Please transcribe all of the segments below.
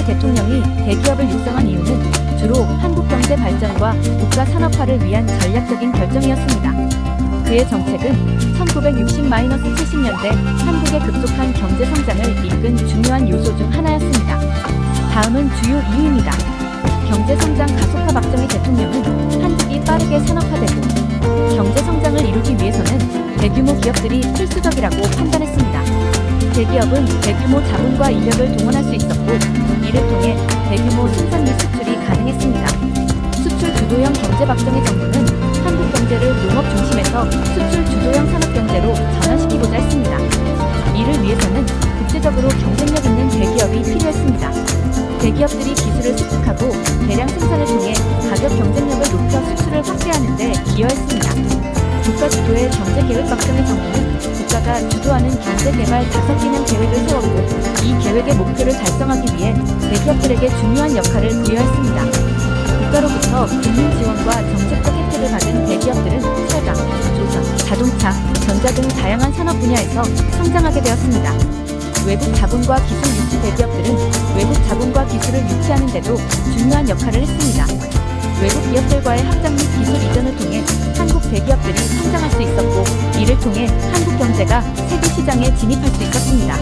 박근혜 대통령이 대기업을 육성한 이유는 주로 한국 경제 발전과 국가 산업화를 위한 전략적인 결정이었습니다. 그의 정책은 1960-70년대 한국의 급속한 경제 성장을 이끈 중요한 요소 중 하나였습니다. 다음은 주요 이유입니다. 경제 성장 가속화 박정희 대통령은 한국이 빠르게 산업화되고 경제 성장을 이루기 위해서는 대규모 기업들이 필수적이라고 판단했습니다. 대기업은 대규모 자본과 인력을 동원할 수 있었고 이를 통해 대규모 생산 및 수출이 가능했습니다. 수출 주도형 경제 박정희 정부는 한국 경제를 농업 중심에서 수출 주도형 산업 경제로 전환시키고자 했습니다. 이를 위해서는 국제적으로 경쟁력 있는 대기업이 필요했습니다. 대기업들이 기술을 습득하고 대량 생산을 통해 가격 경쟁력을 높여 수출을 확대하는 데 기여했습니다. 국가 주도의 경제 계획 박정희 정부는 국가가 주도하는 경제 개발 다섯 개년 계획을 세웠고 이 계획의 목표를 달성하기 위해 대기업들에게 중요한 역할을 부여했습니다. 국가로부터 국민 지원과 정책적 혜택을 받은 대기업들은 철강, 조선, 자동차, 전자 등 다양한 산업 분야에서 성장하게 되었습니다. 외국 자본과 기술 유치 대기업들은 외국 자본과 기술을 유치하는 데도 중요한 역할을 했습니다. 외국 기업들과의 합작 및 기술 이전을 통해 한국 대기업들이 성장할 수 있었고 이를 통해 한국 경제가 세계 시장에 진입할 수 있었습니다.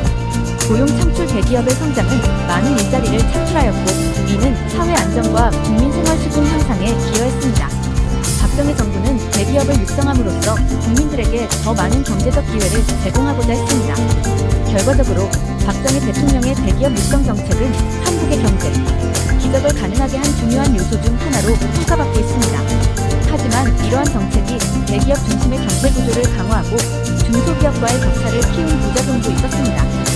고용 창출 대기업의 성장은 많은 일자리를 창출하였고 이는 사회 안정과 국민 생활 수준 향상에 기여했습니다. 박정희 정부는 대기업을 육성함으로써 국민들에게 더 많은 경제적 기회를 제공하고자 했습니다. 결과적으로 박정희 대통령의 대기업 육성 정책은 한국의 경제, 기적을 가능하게 한 중요한 요소 중 하나로 평가받고 있습니다. 하지만 이러한 정책 중소기업과의 격차를 키운 부작용도 있었습니다.